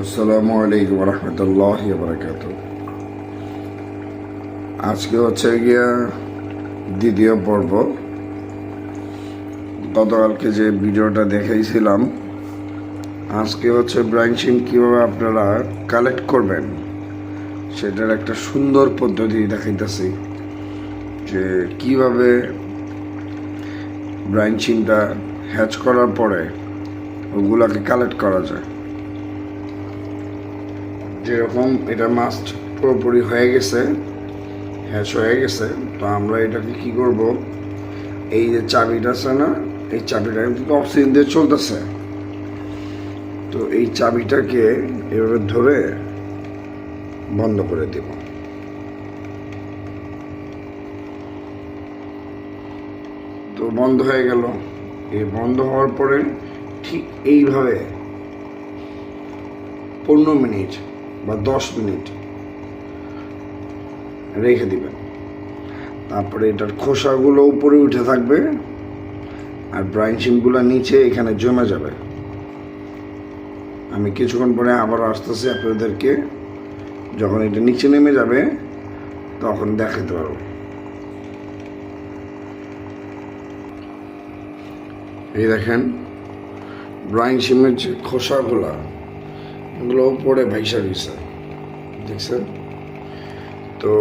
আসসালামু আলাইকুম রহমতুল্লাহ বারকাত আজকে হচ্ছে গিয়া দ্বিতীয় পর্ব। গতকালকে যে ভিডিওটা দেখাইছিলাম, আজকে হচ্ছে ব্রাঞ্চিং কীভাবে আপনারা কালেক্ট করবেন, সেটার একটা সুন্দর পদ্ধতি দেখাইতেছি, যে কীভাবে ব্রাঞ্চিংটা হ্যাচ করার পরে ওগুলাকে কালেক্ট করা যায়। যেরকম এটা মাস্ট পুরোপুরি হয়ে গেছে হ্যাচ হয়ে গেছে, তো আমরা এটাকে কি করব? এই যে চাবিটা আছে না, এই চাবিটা কিন্তু অক্সিজেন দিয়ে চলতেছে। তো এই চাবিটাকে এভাবে ধরে বন্ধ করে দেব। তো বন্ধ হয়ে গেল। এই বন্ধ হওয়ার পরে ঠিক এইভাবে পনেরো মিনিট বা দশ মিনিট রেখে দিবেন। তারপরে এটার খোসাগুলো উপরে উঠে থাকবে আর ব্রাঞ্চিংগুলো নিচে এখানে জমে যাবে। আমি কিছুক্ষণ পরে আবার আসতেছি আপনাদেরকে। যখন এটা নিচে নেমে যাবে, তখন দেখাতে পারব। এই দেখেন ব্রাইন সিমের যে খোসাগুলা এগুলো পড়ে ভাইসা গেছে দেখছেন? তো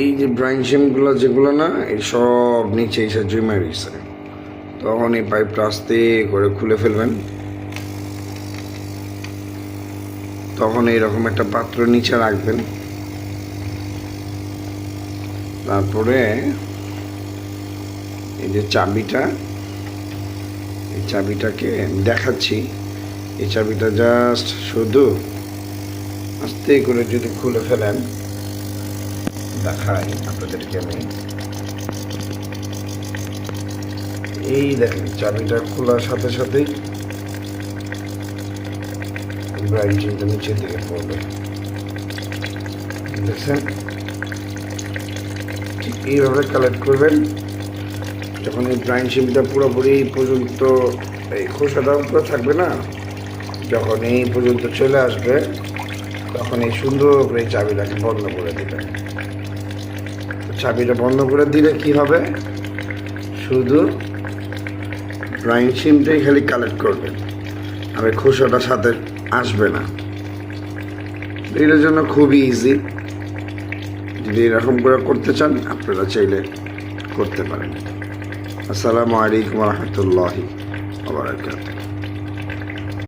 এই যে ব্রাইন সিমগুলো যেগুলো না এই সব নিচে এসে জমে গেছে তখন এই পাইপটা আস্তে করে খুলে ফেলবেন। তখন এইরকম একটা পাত্র নিচে রাখবেন। তারপরে এই যে চাবিটা, এই চাবিটাকে দেখাচ্ছি। এই চাবিটা জাস্ট শুধু আস্তে করে যদি খুলে ফেলেন, দেখাই আপনাদেরকে আমি। এই দেখেন, চাবিটা খোলার সাথে সাথেই ব্রাইচিংটা নিচের দিকে পড়বে। দেখছেন? ঠিক এইভাবে কালেক্ট করবেন, যখন এই ব্রাইন শিমটা পুরোপুরি পর্যন্ত এই খোসাটা উপরে থাকবে না যখন এই পর্যন্ত চলে আসবে, তখন এই সুন্দর করে চাবিটাকে বন্ধ করে দেবেন চাবিটা বন্ধ করে দিলে কি হবে? শুধু ব্রাইন সিমটাই খালি কালেক্ট করবেন আর খোসাটা সাথে আসবে না। এটার জন্য খুবই ইজি যদি এরকম করে করতে চান, আপনারা চাইলে করতে পারেন। আসসালামু আলাইকুম রহমতুল্লাহি আবরাকাতুহ